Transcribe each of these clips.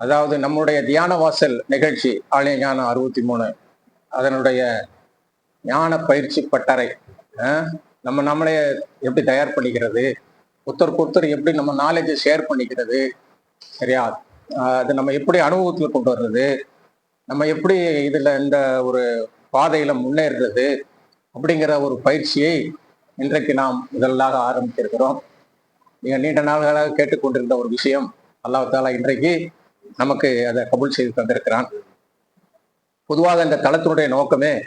அதாவது நம்முடைய தியான வாசல் நிகழ்ச்சி ஆலய ஞானம் அறுபத்தி மூணு. அதனுடைய ஞான பயிற்சி பட்டறை நம்ம நம்மளே எப்படி தயார் பண்ணிக்கிறது? ஒருத்தருக்கு ஒருத்தர் எப்படி நம்ம நாலேஜை ஷேர் பண்ணிக்கிறது? சரியா? அது நம்ம எப்படி அனுபவத்தில் கொண்டு வர்றது? நம்ம எப்படி இதில் இந்த ஒரு பாதையில் முன்னேறுறது? அப்படிங்கிற ஒரு பயிற்சியை இன்றைக்கு நாம் முதலாக ஆரம்பித்திருக்கிறோம். நீங்கள் நீண்ட நாள்களாக கேட்டுக்கொண்டிருந்த ஒரு விஷயம் அல்லாஹாலா இன்றைக்கு நமக்கு அதை கபூல் செய்து தந்திருக்கிறான். பொதுவாக இந்த தளத்தினுடைய நோக்கமே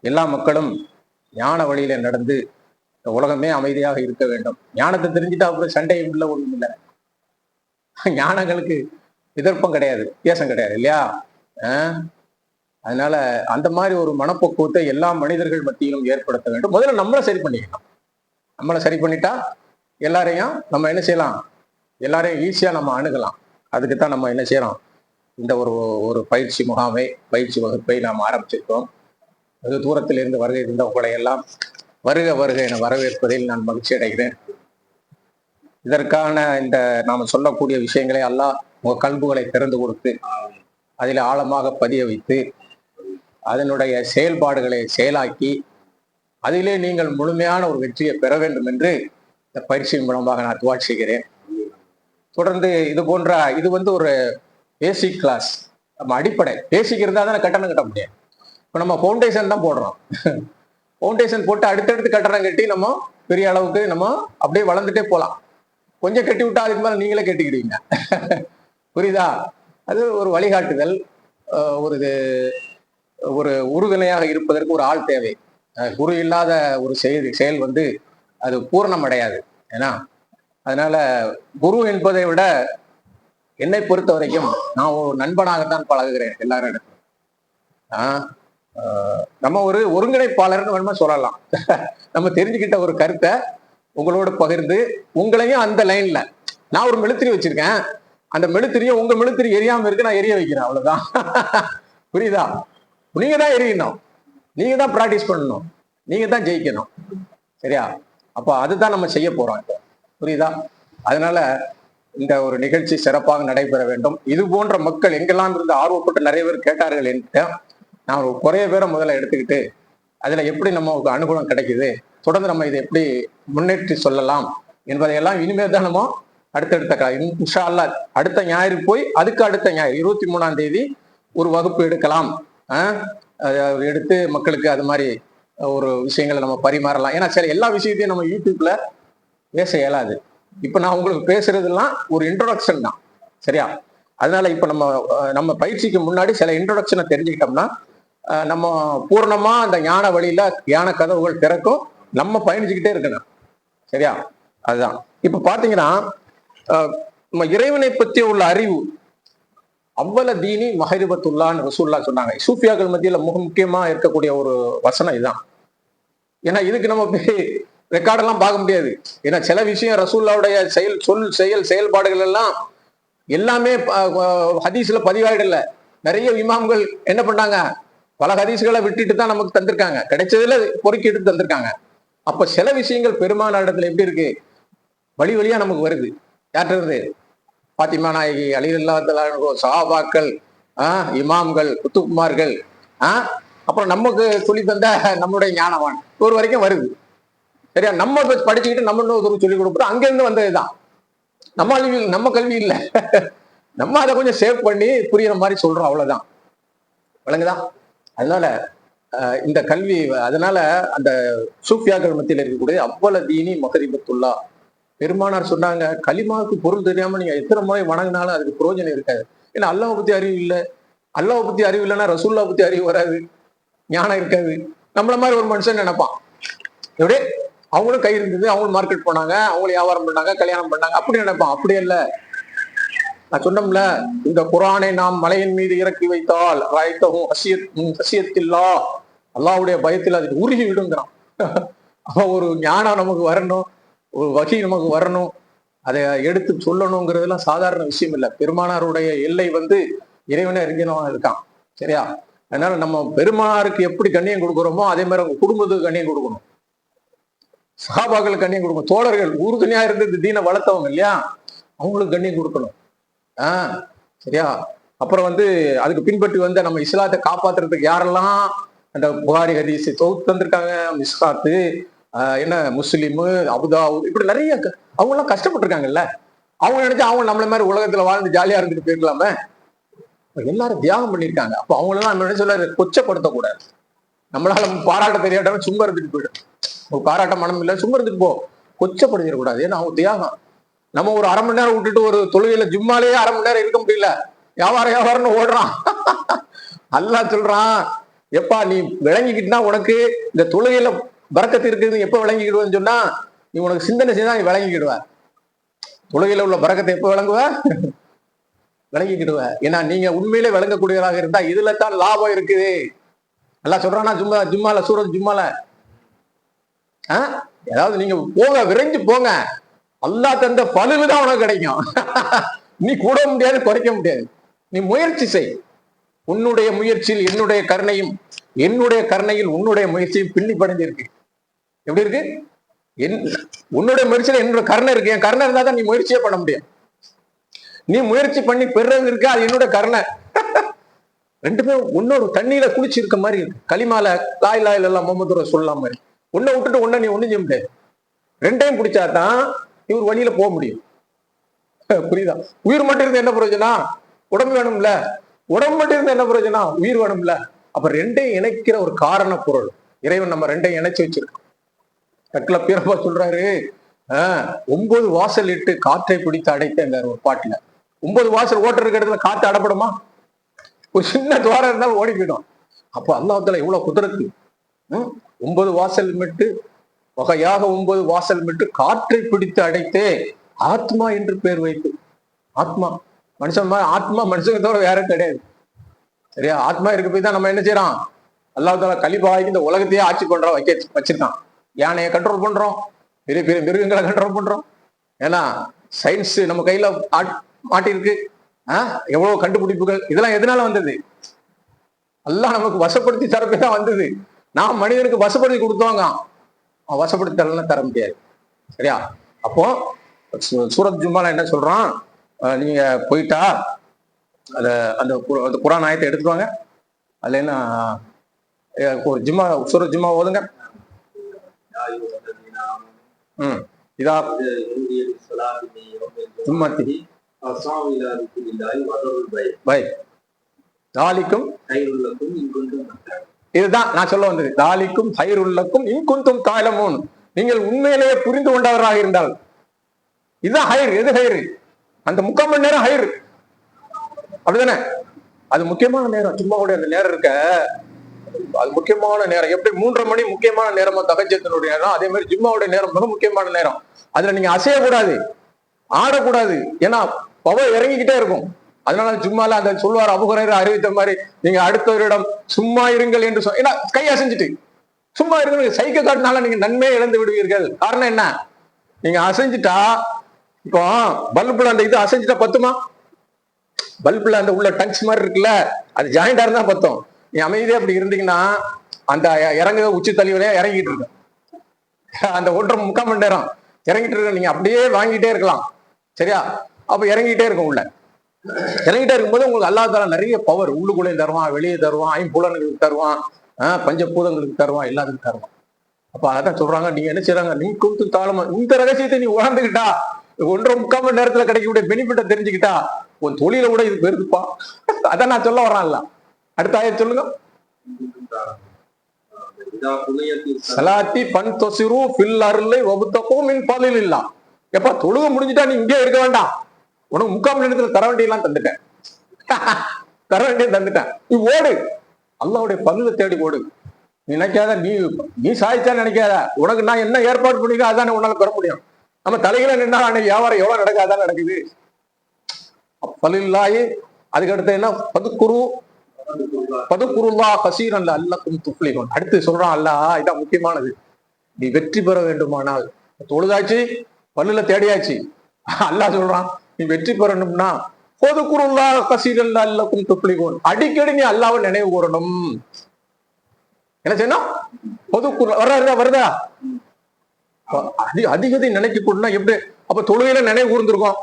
எல்லா மக்களும் ஞான வழியில நடந்து இந்த உலகமே அமைதியாக இருக்க வேண்டும். ஞானத்தை தெரிஞ்சுட்டா அப்புறம் சண்டையும் உள்ள ஒன்றும் இல்லை. ஞானங்களுக்கு எதிர்ப்பம் கிடையாது வித்தியாசம் கிடையாது இல்லையா? ஆஹ் அதனால அந்த மாதிரி ஒரு மனப்பக்குவத்தை எல்லா மனிதர்கள் மத்தியிலும் ஏற்படுத்த வேண்டும். முதல்ல நம்மளை சரி பண்ணிக்கலாம் நம்மளை சரி பண்ணிட்டா எல்லாரையும் நம்ம என்ன செய்யலாம்? எல்லாரையும் ஈஸியா நம்ம அணுகலாம். அதுக்கு தான் நம்ம என்ன செய்கிறோம் இந்த ஒரு ஒரு பயிற்சி முகாமை பயிற்சி வகுப்பை நாம் ஆரம்பிச்சிருக்கோம். வெகு தூரத்திலிருந்து வருகை இருந்த உங்களை எல்லாம் வருக வருக என வரவேற்பதில் நான் மகிழ்ச்சி அடைகிறேன். இதற்கான இந்த நாம் சொல்லக்கூடிய விஷயங்களை எல்லாம் உங்கள் கல்புகளை திறந்து கொடுத்து அதில் ஆழமாக பதிய வைத்து அதனுடைய செயல்பாடுகளை செயலாக்கி அதிலே நீங்கள் முழுமையான ஒரு வெற்றியை பெற வேண்டும் என்று இந்த பயிற்சியின் மூலமாக நான் துவா செய்கிறேன். தொடர்ந்து இது போன்ற இது வந்து ஒரு பேசிக் கிளாஸ் நம்ம அடிப்படை. பேசிக் இருந்தால் தானே கட்டணம் கட்ட முடியும். இப்போ நம்ம ஃபவுண்டேஷன் தான் போடுறோம். ஃபவுண்டேஷன் போட்டு அடுத்தடுத்து கட்டணம் கட்டி நம்ம பெரிய அளவுக்கு நம்ம அப்படியே வளர்ந்துட்டே போகலாம் கொஞ்சம் கட்டி விட்டா அதுக்கு மேலே நீங்களே கட்டிக்கிடுவீங்க. புரியுதா? அது ஒரு வழிகாட்டுதல் ஒரு இது ஒரு உறுதுணையாக இருப்பதற்கு ஒரு ஆள் தேவை. குரு இல்லாத ஒரு செயல் செயல் வந்து அது பூரணம் அடையாது. ஏன்னா அதனால குரு என்பதை விட என்னை பொறுத்த வரைக்கும் நான் ஒரு நண்பனாகத்தான் பழகுகிறேன் எல்லாரும் ஆஹ் ஆஹ் நம்ம ஒரு ஒருங்கிணைப்பாளர்னு வேணுமா சொல்லலாம். நம்ம தெரிஞ்சுக்கிட்ட ஒரு கருத்தை உங்களோட பகிர்ந்து உங்களையும் அந்த லைன்ல. நான் ஒரு மெழுத்திரி வச்சிருக்கேன். அந்த மெழுத்திரியை உங்க மெழுத்திரி எரியாம இருக்கு நான் எரிய வைக்கிறேன் அவ்வளவுதான். புரியுதா? நீங்க தான் எரியணும். நீங்க தான் ப்ராக்டிஸ் பண்ணணும். நீங்க தான் ஜெயிக்கணும். சரியா? அப்போ அதுதான் நம்ம செய்ய போறோம் இப்போ. புரியுதா? அதனால இந்த ஒரு நிகழ்ச்சி சிறப்பாக நடைபெற வேண்டும். இது போன்ற மக்கள் எங்கெல்லாம் இருந்து ஆர்வப்பட்டு நிறைய பேர் கேட்டார்கள் என்கிட்ட நான் ஒரு குறைய பேரை முதல்ல எடுத்துக்கிட்டு அதுல எப்படி நமக்கு அனுகூலம் கிடைக்குது தொடர்ந்து நம்ம இதை எப்படி முன்னேற்றி சொல்லலாம் என்பதையெல்லாம் இனிமேல் தானமோ அடுத்தடுத்த இன்ஷா அல்லாஹ் அடுத்த ஞாயிறு போய் அதுக்கு அடுத்த ஞாயிறு இருபத்தி மூணாம் தேதி ஒரு வகுப்பு எடுக்கலாம். அதை எடுத்து மக்களுக்கு அது மாதிரி ஒரு விஷயங்களை நம்ம பரிமாறலாம். ஏன்னா சரி எல்லா விஷயத்தையும் நம்ம யூடியூப்ல பேச இயலாது. இப்போ நான் உங்களுக்கு பேசுறதெல்லாம் ஒரு இன்ட்ரோடக்ஷன் தான். சரியா? அதனால இப்போ நம்ம அஹ், நம்ம பயிற்சிக்கு முன்னாடி சில இன்ட்ரோடக்ஷனை தெரிஞ்சுக்கிட்டோம்னா நம்ம பூர்ணமா அந்த ஞான வழியில ஞான கதவுகள் திறக்கும் நம்ம பயணிச்சுக்கிட்டே இருக்கணும். சரியா? அதுதான். இப்ப பாத்தீங்கன்னா அஹ், நம்ம இறைவனை பற்றி உள்ள அறிவு அவ்வள தீனி மஹரிபத்துல்லான்னு ரசூல்லா சொன்னாங்க. சூஃபியாக்கள் மத்தியில மிக முக்கியமா இருக்கக்கூடிய ஒரு வசனம் இதுதான். ஏன்னா இதுக்கு நம்ம போய் ரெக்கார்டெல்லாம் பார்க்க முடியாது. ஏன்னா சில விஷயம் ரசூல்லாவுடைய செயல் சொல் செயல் செயல்பாடுகள் எல்லாம் எல்லாமே ஹதீஸில் ஹதீஸ்ல பதிவாயிடல நிறைய இமாம்கள் என்ன பண்ணாங்க? பல ஹதீஸ்களை விட்டுட்டு தான் நமக்கு தந்திருக்காங்க. கிடைச்சதுல பொறுக்கி எடுத்து தந்திருக்காங்க. அப்ப சில விஷயங்கள் பெருமான இடத்துல எப்படி இருக்கு? வழி வழியா நமக்கு வருது. யார்கிட்ட பாத்திமா நாயகி அலிதுல்லா சஹாபாக்கள் ஆஹ் இமாம்கள் குத்துக்குமார்கள் ஆஹ் அப்புறம் நமக்கு சொல்லி தந்த நம்முடைய ஞானவான். ஒரு வரைக்கும் வருது. சரியா? நம்ம படிச்சுக்கிட்டு நம்ம இன்னொரு சொல்லி கொடுக்குறோம் அங்கிருந்து வந்ததுதான். நம்ம கல்வி நம்ம கல்வி இல்லை. நம்ம அதை கொஞ்சம் சேவ் பண்ணி புரியுற மாதிரி சொல்றோம் அவ்வளவுதான். விளங்குதா? அதனால அஹ், இந்த கல்வி அதனால அந்த சூஃபியாக்கள் மத்தியில் இருக்கக்கூடிய அவ்வளவு தீனி மகரிபத்துல்லா பெருமானார் சொன்னாங்க களிமாவுக்கு பொருள் தெரியாம நீங்க எத்தனை முறை வணங்கினாலும் அதுக்கு பிரயோஜனம் இருக்காது. ஏன்னா அல்லாஹ் பத்தி அறிவு இல்லை. அல்லாஹ் பத்தி அறிவு இல்லைன்னா ரசூல்லா பத்தி அறிவு வராது. ஞானம் இருக்காது. நம்மள மாதிரி ஒரு மனுஷன் நினைப்பான். எப்படி? அவங்களும் கை இருந்தது அவங்களும் மார்க்கெட் போனாங்க அவங்களும் வியாபாரம் பண்ணாங்க கல்யாணம் பண்ணாங்க. அப்படி நினைப்பான் அப்படி இல்ல. நான் சொன்னோம்ல இந்த குரானை நாம் மலையின் மீது இறக்கி வைத்தால் ராய்த்தகும் ஹசியத் உம் ஹசியத்தில்லா அல்லாவுடைய பயத்தில் அதுக்கு உருகி விடுங்கிறான். அப்ப ஒரு ஞானம் நமக்கு வரணும் ஒரு வகி நமக்கு வரணும். அதை எடுத்து சொல்லணுங்கிறதுலாம் சாதாரண விஷயம் இல்லை. பெருமானாருடைய எல்லை வந்து இறைவனை அறிஞனவன் இருக்கான். சரியா? அதனால நம்ம பெருமானாருக்கு எப்படி கண்ணியம் கொடுக்குறோமோ அதே மாதிரி அவங்க குடும்பத்துக்கு கண்ணியம் கொடுக்கணும். சஹாபாக்கள் கண்ணியம் கொடுக்கணும் தோழர்கள் உறுதுணையா இருந்து இந்த தீனை வளர்த்தவங்க இல்லையா? அவங்களுக்கு கண்ணியம் கொடுக்கணும். ஆஹ் சரியா? அப்புறம் வந்து அதுக்கு பின்பற்றி வந்து நம்ம இஸ்லாத்தை காப்பாத்துறதுக்கு யாரெல்லாம் அந்த புகாரி ஹதீஸ் தொகுத்து தந்திருக்காங்க? மிஸ்காத்து என்ன முஸ்லீமு அபுதாவு இப்படி நிறைய க- அவங்க எல்லாம் கஷ்டப்பட்டிருக்காங்கல்ல. அவங்க நினைச்சு அவங்க நம்மள மாதிரி உலகத்துல வாழ்ந்து ஜாலியா இருந்துட்டு போயிருக்கலாமே எல்லாரும் தியாகம் பண்ணியிருக்காங்க. அப்போ அவங்களெல்லாம் நம்ம என்ன சொல்றாரு? கொச்சப்படுத்தக்கூடாது. நம்மளால பாராட்ட தெரியாட்டவன் சும்மா இருந்துட்டு போயிடும். ஒரு பாராட்ட மனம் இல்லை சும்மா இருந்துட்டு போ. கொச்சப்படுத்திடக்கூடாது. ஏன்னா அவங்க தியாகம். நம்ம ஒரு அரை மணி நேரம் விட்டுட்டு ஒரு தொழுகையில ஜும்மாலேயே அரை மணி நேரம் இருக்க முடியல. வியாபாரம் வியாபாரம்னு ஓடுறான். அல்லாஹ் சொல்றான் எப்பா நீ விளங்கிக்கிட்டுனா உனக்கு இந்த தொழுகையில பறக்கத்து இருக்குதுன்னு எப்ப விளங்கிக்கிடுவேன்னு சொன்னா நீ உனக்கு சிந்தனை செய்தா நீ விளங்கிக்கிடுவ. தொழுகையில உள்ள பறக்கத்தை எப்ப விளங்குவ? விளங்கிக்கிடுவ. ஏன்னா நீங்க உண்மையிலே விளங்கக்கூடியவராக இருந்தா இதுல தான் லாபம் இருக்குது. எல்லாம் சொல்றானா? ஜும்மா ஜும்மால சூரத் ஜும்மால. ஆ? ஏதாவது நீங்க போங்க விரைஞ்சு போங்க. அல்லா தந்த பழுவு தான் உனக்கு கிடைக்கும். நீ கூட முடியாது குறைக்க முடியாது. நீ முயற்சி செய். உன்னுடைய முயற்சியில் என்னுடைய கருணையும் என்னுடைய கருணையில் உன்னுடைய முயற்சியும் பின்னி படைஞ்சிருக்கு. எப்படி இருக்கு? என் உன்னுடைய முயற்சியில என்னோட கருணை இருக்கு. என் கருணை இருந்தா தான் நீ முயற்சியே பண்ண முடியும். நீ முயற்சி பண்ணி பெறது இருக்கு? அது என்னோட கருணை. ரெண்டு பேரும் உன்னோட தண்ணியில குளிச்சு இருக்க. மாதிரி களிமால லாய் லாயில் எல்லாம் முகமது சொல்லலாம் மாதிரி. உன்னை விட்டுட்டு உன்னை நீ ஒண்ணும் செய்ய முடியாது. ரெண்டையும் பிடிச்சாதான் இவர் வழியில போக முடியும். புரியுதா? உயிர் மட்டும் இருந்து என்ன பிரயோஜனம் உடம்பு வேணும்ல. உடம்பு மட்டும் இருந்து என்ன பிரயோஜனம் உயிர் வேணும்ல. அப்ப ரெண்டையும் இணைக்கிற ஒரு காரண பொருள் இறைவன் நம்ம ரெண்டையும் இணைச்சு வச்சிருக்கோம் தக்கல பீரப்பா சொல்றாரு. ஆஹ் ஒன்பது வாசல் இட்டு காற்றை பிடித்து அடைத்த ஒரு பாட்டுல. ஒன்பது வாசல் ஓட்டர் இருக்கிற இடத்துல காத்து அடப்படுமா? ஒரு சின்ன துவாரம் இருந்தாலும் ஓடி போயிடும். அப்போ அல்லாஹால எவ்வளவு குதிரத்து? ம்? ஒன்பது வாசல் மிட்டு வகையாக ஒன்பது வாசல் மிட்டு காற்றை பிடித்து அடைத்தே ஆத்மா என்று பேர் வைத்து. ஆத்மா. மனுஷன் மாதிரி ஆத்மா மனுஷங்க தவிர வேற கிடையாது. சரியா? ஆத்மா இருக்க போய் தான் நம்ம என்ன செய்யறோம்? அல்லாஹால கலிபாய்க்கு இந்த உலகத்தையே ஆட்சி பண்றோம் வைக்க வச்சிருக்கான். யானையை கண்ட்ரோல் பண்றோம். பெரிய பெரிய மிருகங்களை கண்ட்ரோல் பண்றோம். ஏன்னா சயின்ஸ் நம்ம கையில ஆட்- எவ்வளவு கண்டுபிடிப்புகள்? இதெல்லாம் எதனால வந்தது? எல்லாம் நமக்கு வசப்படுத்தி தரப்பே தான் வந்தது. நாம் மனிதனுக்கு வசப்படுத்தி கொடுத்தோங்க அவன் வசப்படுத்தி தரலாம் தர முடியாது. சரியா? அப்போ சூரத் ஜும்மால என்ன சொல்றான்? நீங்க போயிட்டா அத அந்த அந்த குரான் ஆயத்தை எடுத்துட்டு வாங்க. அதுல என்ன ஒரு ஜும்மா சூரத் ஜும்மா ஓதுங்க. ம். இதா உம்மத்தி பை தாலிக்கும் இதுதான் நான் சொல்ல வந்தது. தாலிக்கும் ஹைருள்ளக்கும் இன்குந்தும் தாயலமோன் நீங்கள் உண்மையிலேயே புரிந்து கொண்டவராக இருந்தால். இதுதான் ஹைர் எது ஹைர் அந்த முக்கால் மணி நேரம் ஹைர் அப்படிதானே? அது முக்கியமான நேரம். சும்மா கூட அந்த நேரம் இருக்க. அது முக்கியமான நேரம். எப்படி மூன்றரை மணி முக்கியமான நேரமா தகஜத்தினுடைய நேரம். அதே மாதிரி ஜிம்மாவுடைய நேரம் மிக முக்கியமான நேரம். அதுல நீங்க அசையக்கூடாது. ஆடக்கூடாது. ஏன்னா பவர் இறங்கிக்கிட்டே இருக்கும். அதனால சும்மால அந்த சொல்லுவார் அபுகுரையர் அறிவித்த மாதிரி நீங்க அடுத்தவரிடம் சும்மா இருங்கள் என்று சொல் ஏன்னா கை அசைஞ்சிட்டு. சும்மா இருங்க சைக்கிள் காட்டினால நீங்க நன்மையை இழந்து விடுவீர்கள். காரணம் என்ன? நீங்க அசைஞ்சிட்டா இப்போ பல்புல அந்த இது அசைஞ்சிட்டா பத்துமா? பல்புல அந்த உள்ள டங்ஸ் மாதிரி இருக்குல்ல அது ஜாயிண்டா இருந்தா பத்தும். நீ அமைதியா அப்படி இருந்தீங்கன்னா அந்த இறங்க உச்சி தலைவரையா இறங்கிட்டு இருக்கு அந்த ஒன்றரை முக்கால் மணி நேரம் இறங்கிட்டு இருக்க நீங்க அப்படியே வாங்கிட்டே இருக்கலாம். சரியா? அப்ப இறங்கிட்டே இருக்கும் உள்ள. இறங்கிட்டே இருக்கும்போது உங்களுக்கு அல்லாஹ் நிறைய பவர் உள்ளுக்குள்ளே தருவான் வெளியே தருவான் ஐம்புலன்களுக்கு தருவான் ஆஹ் பஞ்சபூதங்களுக்கு தருவான் எல்லாத்துக்கும் தருவான். அப்ப அதான் சொல்றாங்க நீங்க என்ன செய்றாங்க நீ கொடுத்து தாளமா இந்த ரகசியத்தை நீ உணர்ந்துகிட்டா ஒன்றரை முக்கால் மணி நேரத்துல கிடைக்கக்கூடிய பெனிஃபிட்டை தெரிஞ்சுக்கிட்டா உன் தொழில கூட இது பெருதுப்பா அதான் நான் சொல்ல வரான்ல அடுத்த ஆயிரம் சொல்லுங்க. சலாத்தி பன் தொசிரு ஃபில் அருளை வகுத்தக்கும் மின் பலில் இல்லா எப்ப தொழுக முடிஞ்சுட்டா நீ இங்கே இருக்க வேண்டாம். உனக்கு முக்கால் மணி நேரத்துல தர வேண்டியெல்லாம் தந்துட்டேன். தர வேண்டியது தந்துட்டேன். நீ ஓடு. அல்லாவுடைய பல்லுல தேடி ஓடு. நீ நினைக்காத நீ நீ சாதிச்சா நினைக்காத. உனக்கு நான் என்ன ஏற்பாடு பண்ணிக்கோ அதானே உன்னால பெற முடியும். நம்ம தலைகளை நின்னா அன்னைக்கு வியாபாரம் எவ்வளவு நடக்காதான் நடக்குது. பல்லில்லாயே அதுக்கு அடுத்து என்ன? பதுக்குரு பதுக்குருல்லா அல்ல அல்லக்கும் துப்ளிகோன் அடுத்து சொல்றான் அல்லா இதான் முக்கியமானது. நீ வெற்றி பெற வேண்டுமானால். தொழுதாச்சு பல்லுல தேடியாச்சு. அல்லாஹ் சொல்றான் நீ வெற்றி பெறணும்னா பொதுக்குருல்லா கசீரல் அல்லக்கும் துப்ளிகோன் அடிக்கடி நீ அல்லாவை நினைவு கூறணும். என்ன செய்யணும்? பொதுக்குரு வர்றா வருதா அதி அதிகத்தை நினைக்க கூடனா எப்படி? அப்ப தொழுகையில நினைவு கூர்ந்துருக்கோம்.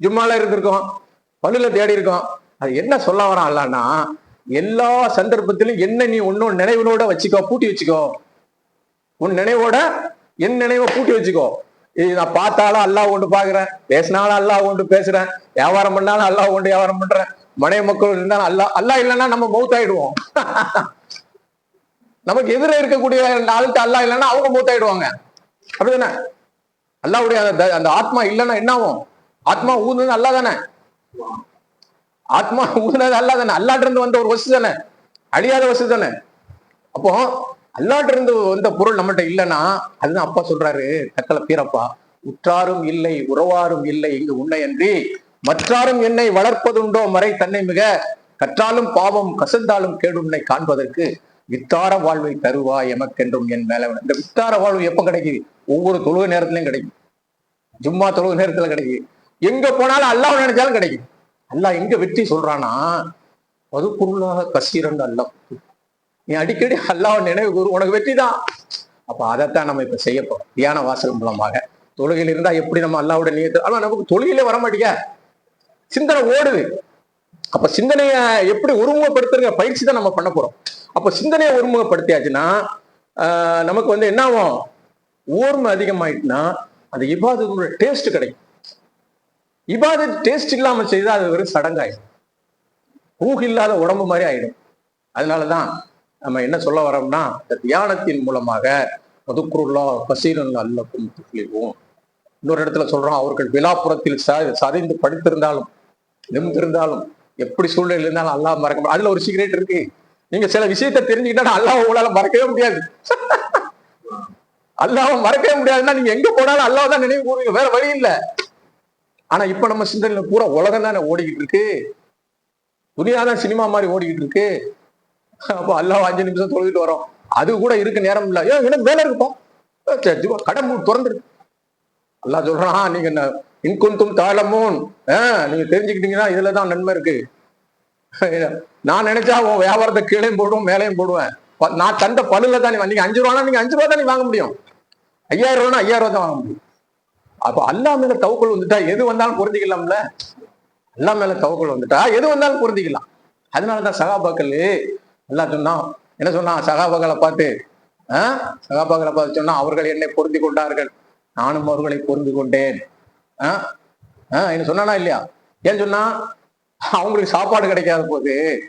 ஜும்மால இருந்திருக்கோம். பல்லுல தேடி இருக்கோம் அது என்ன சொல்ல வரான் அல்லான்னா எல்லா சந்தர்ப்பத்திலும் என்ன நீ ஒன்னும் நினைவுனோட வச்சுக்கோ பூட்டி வச்சுக்கோ. உன் நினைவோட என் நினைவை பூட்டி வச்சுக்கோ. இது நான் பார்த்தாலும் அல்லாஹ் கொண்டு பாக்குறேன் பேசினாலும் அல்லாஹ் கொண்டு பேசுறேன். வியாபாரம் பண்ணாலும் அல்லாஹ் கொண்டு வியாபாரம் பண்றேன். மனைவி மக்கள் இருந்தாலும் அல்லா அல்லாஹ் இல்லைன்னா நம்ம மௌத் ஆயிடுவோம் நமக்கு எதிர இருக்கக்கூடிய ஆளுக்கு அல்லாஹ் இல்லைன்னா அவங்க மூத்தாயிடுவாங்க. ஆயிடுவாங்க அப்படிதானே அல்லாவுடைய அந்த அந்த ஆத்மா இல்லைன்னா என்ன ஆகும்? ஆத்மா ஊதுனது அல்லா தானே? ஆத்மா ஊதுனது அல்லா தானே? அல்லாட்டிருந்து வந்த ஒரு வசதி தானே? அழியாத வசதி தானே? அப்போ அல்லாட்ட இருந்து வந்த பொருள் நம்மகிட்ட இல்லைன்னா அதுதான் அப்பா சொல்றாரு தக்கல பீரப்பா. உற்றாரும் இல்லை உறவாரும் இல்லை இங்கு உன்னை அன்றி மற்றாரும் என்னை வளர்ப்பதுண்டோ மறை தன்னை மிக கற்றாலும் பாவம் கசந்தாலும் கேடுன்னை காண்பதற்கு வித்தார வாழ்வை தருவா எமக்கென்றும் என் மேல. இந்த வித்தார வாழ்வு எப்ப கிடைக்குது? ஒவ்வொரு தொழுக நேரத்திலையும் கிடைக்கும். ஜும்மா தொழுக நேரத்துல கிடைக்குது. எங்க போனாலும் அல்லாஹ் நினைச்சாலும் கிடைக்கும். அல்லாஹ் எங்க வெற்றி சொல்றானா பதுக்குள்ளாக கசீரன் அல்லாஹ் நீ அடிக்கடி அல்லாஹ் நினைவு கூறு உனக்கு வெற்றி தான். அப்ப அதைத்தான் நம்ம இப்ப செய்ய போறோம். தியான வாசல் மூலமாக. தொழுகையில் இருந்தா எப்படி நம்ம அல்லாவோட நீத்து ஆனா நமக்கு தொழுகையிலே வர மாட்டேங்க. சிந்தனை ஓடுது. அப்ப சிந்தனைய எப்படி ஒருமுகப்படுத்துற பயிற்சி தான் நம்ம பண்ண போறோம். அப்ப சிந்தனையை ஒருமுகப்படுத்தியாச்சுன்னா ஆஹ் நமக்கு வந்து என்ன ஆகும்? ஓர்மை அதிகமாயிட்டுனா அந்த இபாதத்தோட டேஸ்ட் கிடைக்கும். இபாத டேஸ்ட் இல்லாம செய்தா அது வெறும் சடங்காயிடும். ஊக இல்லாத உடம்பு மாதிரி ஆயிடும். அதனாலதான் நம்ம என்ன சொல்ல வரோம்னா இந்த தியானத்தின் மூலமாக மதுக்குருல்லா கசீரன் அல்லக்கும் துக்லிவோம் இன்னொரு இடத்துல சொல்றோம் அவர்கள் விழாப்புறத்தில் ச- சரிந்து படுத்திருந்தாலும் நிமிந்திருந்தாலும் எப்படி சூழ்நிலை இருந்தாலும் அல்லாஹ் மறக்க அதுல ஒரு சீக்ரெட் இருக்கு. நீங்க சில விஷயத்தை தெரிஞ்சுக்கிட்டா அல்லாஹ் உங்களால மறக்கவே முடியாது. அல்லாஹ் மறக்கவே முடியாதுன்னா நீங்க எங்க போனாலும் அல்லாஹ் தான் நினைவு கூறுவீங்க வேற வழி இல்ல. ஆனா இப்ப நம்ம சிந்தனையில பூரா உலகம் தானே ஓடிக்கிட்டு இருக்கு. துனியா தான் சினிமா மாதிரி ஓடிக்கிட்டு இருக்கு. அப்போ அல்லாஹ் அஞ்சு நிமிஷம் தொழுதுட்டு வரோம். அது கூட இருக்கு நேரம் இல்லை. ஏன் எனக்கு வேலை இருப்போம் சரி, கடன் திறந்துருக்கு அல்லாஹ் சொல்றான் நீங்க ந- இன்குந்தும் தாளமோன். நீங்க தெரிஞ்சுக்கிட்டீங்கன்னா இதுல தான் நன்மை இருக்கு. நான் நினைச்சா உன் வியாபாரத்தை கீழே போடுவோம் மேலேயும் போடுவேன். நான் தந்த பல்லுல தான் நீ நீங்க அஞ்சு ரூபானா நீங்க அஞ்சு ரூபா தான் வாங்க முடியும். ஐயாயிரம் ரூபானா ஐயாயிரம் ரூபா தான் வாங்க முடியும். அப்ப அல்லா மேல தவக்கல் வந்துட்டா எது வந்தாலும் புரிஞ்சுக்கலாம்ல அல்லா மேல தவக்கல் வந்துட்டா எது வந்தாலும் புரிஞ்சுக்கலாம் அதனாலதான் சகாபாக்கள் எல்லாம் சொன்னான் என்ன சொன்னான் சகாபாக்களை பார்த்து ஆஹ் சகாபாக்களை பார்த்து சொன்னா அவர்கள் என்னை பொருந்தி கொண்டார்கள். நானும் அவர்களை பொருந்து கொண்டேன். ஆஹ் ஆஹ் என்ன சொன்னானா இல்லையா? ஏன் சொன்னா அவங்களுக்கு சாப்பாடு கிடைக்காத போது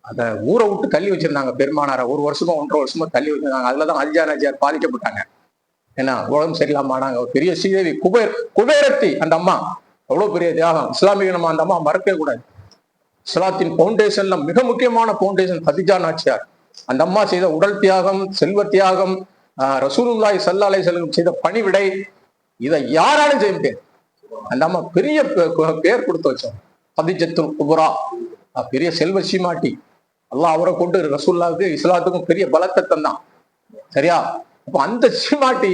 அத ஊரை விட்டு தள்ளி வச்சிருந்தாங்க பெருமானார. ஒரு வருஷமா ஒன்றரை வருஷமா தள்ளி வச்சிருந்தாங்க. அதுலதான் அல்ஜா நஜியார் பாதிக்கப்பட்டாங்க. ஏன்னா உலகம் சரியில்லாம ஆனாங்க. ஒரு பெரிய ஸ்ரீதேவி குபேர் குபேரத்தி அந்த அம்மா. அவ்வளவு பெரிய தியாகம். இஸ்லாமிய நம்ம அந்த அம்மா மறக்கவே கூடாது. இஸ்லாத்தின் பவுண்டேஷன்ல மிக முக்கியமான பவுண்டேஷன் ஹதிஜா நாச்சியார் அந்த அம்மா செய்த உடல் தியாகம் செல்வ தியாகம் ரசூலுல்லாய் ரசூலுல்லாஹி ஸல்லல்லாஹு அலைஹி செய்த பணிவிடை இதை யாராலும் செய்ய முடியாது. அந்த அம்மா பெரிய பேர் கொடுத்து வச்சோம் கதிஜத்துல் குபுரா பெரிய செல்வ சீமாட்டி. அல்லாஹ் அவரை கொண்டு ரசூல்லாவுக்கு இஸ்லாத்துக்கும் பெரிய பலத்தை தந்தான். சரியா? அப்ப அந்த சீமாட்டி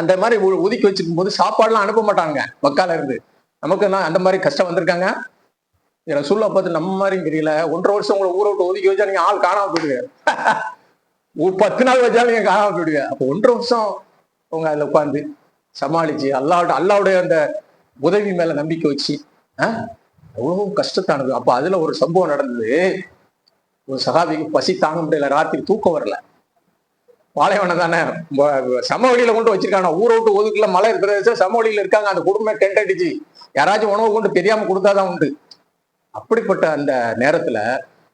அந்த மாதிரி ஒதுக்கி வச்சிருக்கும் போது சாப்பாடுலாம் அனுப்ப மாட்டாங்க மக்கால இருந்து. நமக்கு அந்த மாதிரி கஷ்டம் வந்திருக்காங்க? ரசூல்லா பார்த்து நம்ம மாதிரி தெரியல. ஒன்றரை வருஷம் உங்களை ஊரை விட்டு ஒதுக்கி வச்சா நீங்க ஆள் காணாம போயிடுங்க ஒரு பத்து நாள் வச்சாலும் நீங்க காணாம போயிடுங்க அப்போ ஒன்றரை வருஷம் அவங்க அதுல உட்காந்து சமாளிச்சு அல்லாவோட அல்லாவுடைய அந்த உதவி மேல நம்பிக்கை வச்சு எவ்வளவு கஷ்டத்தானது. அப்ப அதுல ஒரு சம்பவம் நடந்தது. ஒரு சகாபிக்கு பசி தாங்க முடியல. ராத்திரி தூக்கம் வரல. பாலைவனம் தானே? சமவெளியில கொண்டு வச்சிருக்காங்க. ஊரை விட்டு ஒதுக்கல மலை பிரதேசம் சமவெளியில இருக்காங்க. அந்த குடும்பம் டென்ட் அடிச்சு. யாராச்சும் உணவு கொண்டு தெரியாம கொடுத்தாதான் உண்டு. அப்படிப்பட்ட அந்த நேரத்துல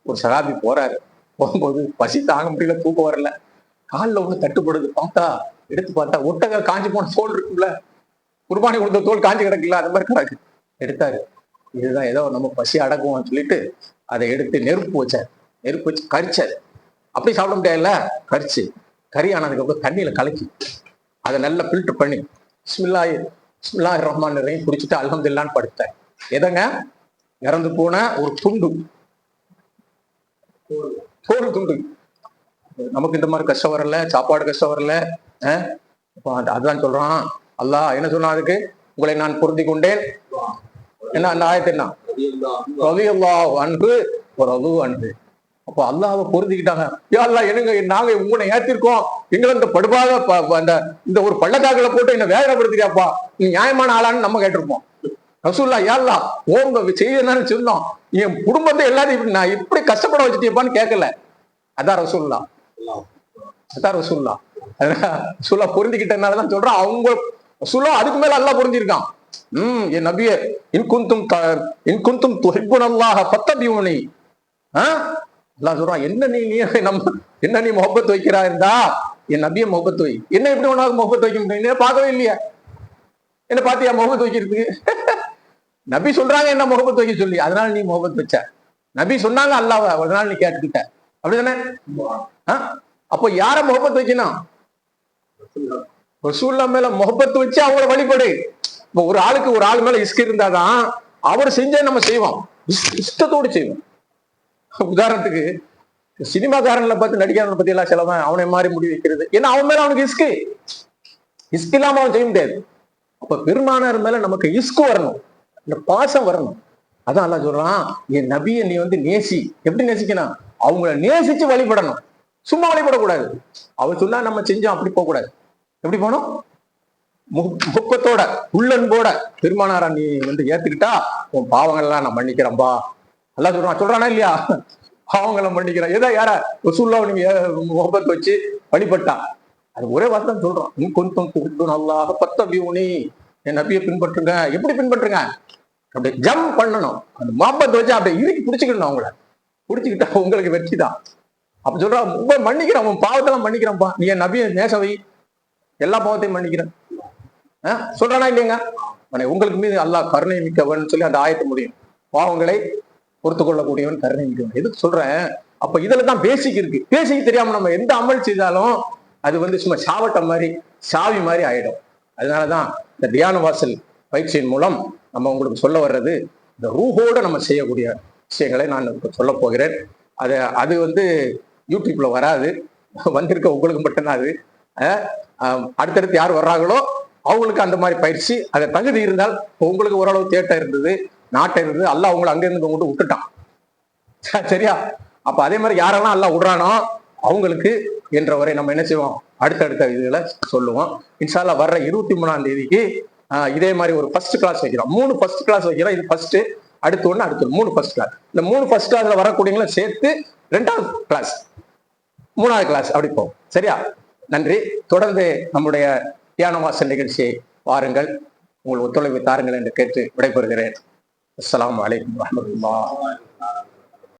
ஒரு சகாபி போறாரு. போகும்போது பசி தாங்க முடியல தூக்கம் வரல. காலில் ஒன்று தட்டுப்படுது. பார்த்தா எடுத்து பார்த்தா ஒட்டக காஞ்சி போன தோல் இருக்குல்ல குர்பானி கொடுத்த தோல் காஞ்சி கிடக்குல்ல அது மாதிரி கிடக்கு. எடுத்தாரு. இதுதான் ஏதோ நம்ம பசி அடக்குவோம்னு சொல்லிட்டு அதை எடுத்து நெருப்பு வச்சார். நெருப்பு வச்சு கரிச்சார். அப்படி சாப்பிட முடியாதுல்ல? கரிச்சு. கறி ஆனதுக்கப்புறம் தண்ணியில் கலக்கி அதை நல்லா ஃபில்டர் பண்ணி பிஸ்மில்லாஹி ஸ்மில்லா ரஹ்மான் குடிச்சிட்டு அலமதுல்லான்னு படுத்தேன் எதங்க? இறந்து போன ஒரு துண்டு தோல் துண்டு நமக்கு இந்த மாதிரி கஷ்டம் வரல சாப்பாடு கஷ்டம் வரல அஹ் அதுதான் சொல்றான். அல்லாஹ் என்ன சொன்னா அதுக்கு? உங்களை நான் பொருந்தி கொண்டேன். என்ன அந்த ஆயத்து என்ன? ரவி அன்பு ஒரு ரது அன்பு அப்போ அல்லாவை பொருந்திக்கிட்டாங்க. யா அல்லா என்னங்க நாங்க உங்களை ஏத்திருக்கோம். எங்களை இந்த படுபாக அந்த இந்த ஒரு பள்ளத்தாக்குல போட்டு என்ன வேதனைப்படுத்துறியாப்பா நீ நியாயமான ஆளான்னு நம்ம கேட்டிருப்போம். ரசூல்லா யாழ்லா உங்க செய்தி என்னன்னு சொன்னோம். என் குடும்பத்தை எல்லாரும் இப்படி நான் இப்படி கஷ்டப்பட வச்சுட்டியப்பான்னு கேட்கல. அதான் ரசூல்லா அதான் ரசூல்லா ரசூல்லா புரிஞ்சுக்கிட்டனால தான் சொல்றேன். அவங்க ரசூல்லா அதுக்கு மேல அல்லாஹ் புரிஞ்சிருக்கான். உம் என் நபியே இன்குந்தும் இன்குந்தும் துஹிப்புன் அல்லாஹ ஃபத்தபியூனி. ஆ? அல்லாஹ் சொல்றான் என்ன நீ நீ நம்ம என்ன நீ முகப்பத் வைக்கிறா இருந்தா? என் நபியை முகப்பத் வை. என்ன எப்படி உனக்கு முகப்பத் வைக்க முடியும்? பார்க்கவே இல்லையா. என்ன பாத்தியா முகப்பத் வைக்கிறதுக்கு? நபி சொல்றாங்க என்ன முகபத் வைக்க சொல்லி அதனால நீ முகபத் வச்ச. நபி சொன்னாங்க அல்லாவ அதனால நீ கேட்டுக்கிட்ட. அப்படிதானே அப்போ யார முகபத் வைக்கணும்? ரசூல்லா மேல முகபத்து வச்சு அவங்கள வழிபடு. இப்போ ஒரு ஆளுக்கு ஒரு ஆள் மேல இஸ்க் இருந்தாதான் அவர் செஞ்சே நம்ம செய்வோம். இஸ்- இஷ்டத்தோடு செய்வோம். உதாரணத்துக்கு சினிமாக்காரன்ல பார்த்து நடிக்கிறவனை பத்தி எல்லாம் செலவன் அவனை மாதிரி முடி வைக்கிறது. ஏன்னா அவன் மேல அவனுக்கு இஸ்கு. இஸ்க் இல்லாம அவன் செய்ய முடியாது. அப்ப பெருமானார் மேல நமக்கு இஸ்கு வரணும். இந்த பாசம் வரணும். அதான் அல்லா சொல்றான் என் நபியை நீ வந்து நேசி. எப்படி நேசிக்கணும்? அவங்கள நேசிச்சு வழிபடணும். சும்மா வழிபடக்கூடாது. அவர் சொன்னா நம்ம செஞ்சோம் அப்படி போக கூடாது எப்படி போனோம் மு- முப்பத்தோட உள்ளன்போட பெருமானாரா நீ வந்து ஏத்துக்கிட்டா உன் பாவங்கள்லாம் நான் மன்னிக்கிறேன்பா எல்லாம் சொல்றான் சொல்றானா இல்லையா? பாவங்களை மன்னிக்கிறேன். ஏதோ யார ரசூல்லா நீங்க முகப்பத்து வச்சு வழிபட்டான். அது ஒரே வார்த்தை சொல்றான். நீ கொஞ்சம் நல்லா பத்த வியூனி என் நபியை பின்பற்றுங்க. எப்படி பின்பற்றுங்க? அப்படியே ஜம் பண்ணணும். அந்த மாப்பத்தை வச்சு அப்படியே இறுக்கி பிடிச்சிக்கணும் அவங்கள. பிடிச்சிக்கிட்டா உங்களுக்கு வெற்றி தான். அப்ப சொல்றா ரொம்ப மன்னிக்கிறேன் உன் பாவத்தெல்லாம் மன்னிக்கிறான்ப்பா. நீ என் நபிய நேசவை எல்லா பாவத்தையும் மன்னிக்கிறேன். ஆ, சொல்றானா இல்லைங்க உங்களுக்கு மீது அல்லாஹ் கருணை மிக்கவன் சொல்லி அந்த ஆயத்த முடியும். பாவங்களை பொறுத்து கொள்ளக்கூடியவன் கருணை மிக்கவன். எதுக்கு சொல்றேன்? அப்ப இதுல தான் பேசிக் இருக்கு. பேசிக் தெரியாம நம்ம எந்த அமல் செய்தாலும் அது வந்து சும்மா சாவட்டம் மாதிரி சாவி மாதிரி ஆயிடும். அதனாலதான் இந்த தியான வாசல் பயிற்சியின் மூலம் நம்ம உங்களுக்கு சொல்ல வர்றது இந்த ரூஹோட நம்ம செய்யக்கூடிய விஷயங்களை நான் சொல்ல போகிறேன். அது அது வந்து யூடியூப்ல வராது. வந்திருக்க உங்களுக்கு மட்டும்தான் அது. அடுத்தடுத்து யார் வர்றாங்களோ அவங்களுக்கு அந்த மாதிரி பயிற்சி அதை தகுதி இருந்தால் உங்களுக்கு ஓரளவு தேட்டம் இருந்தது நாட்டம் இருந்தது அல்ல அவங்கள அங்கிருந்து கொண்டு விட்டுட்டான். சரியா? அப்ப அதே மாதிரி யாரெல்லாம் எல்லாம் விடுறானோ அவங்களுக்கு என்ற வரை நம்ம என்ன செய்வோம்? அடுத்தடுத்த இதுகளை சொல்லுவோம். இன்ஷால்லா வர்ற இருபத்தி மூணாம் தேதிக்கு இதே மாதிரி ஒரு ஃபர்ஸ்ட் கிளாஸ் வைக்கிறோம். மூணு ஃபர்ஸ்ட் கிளாஸ் வைக்கிறோம். இது ஃபர்ஸ்ட் அடுத்து ஒன்று அடுத்து மூணு ஃபர்ஸ்ட் கிளாஸ் இந்த மூணு ஃபர்ஸ்ட் கிளாஸ்ல வரக்கூடியவங்களும் சேர்த்து ரெண்டாவது கிளாஸ் மூணாவது கிளாஸ் அப்படி போகும். சரியா? நன்றி. தொடர்ந்து நம்முடைய தியானவாசல் நிகழ்ச்சியை வாருங்கள் உங்கள் ஒத்துழைப்பு தாருங்கள் என்று கேட்டு விடைபெறுகிறேன். அஸ்லாம் வலைக்கம் வரமத்துல்லா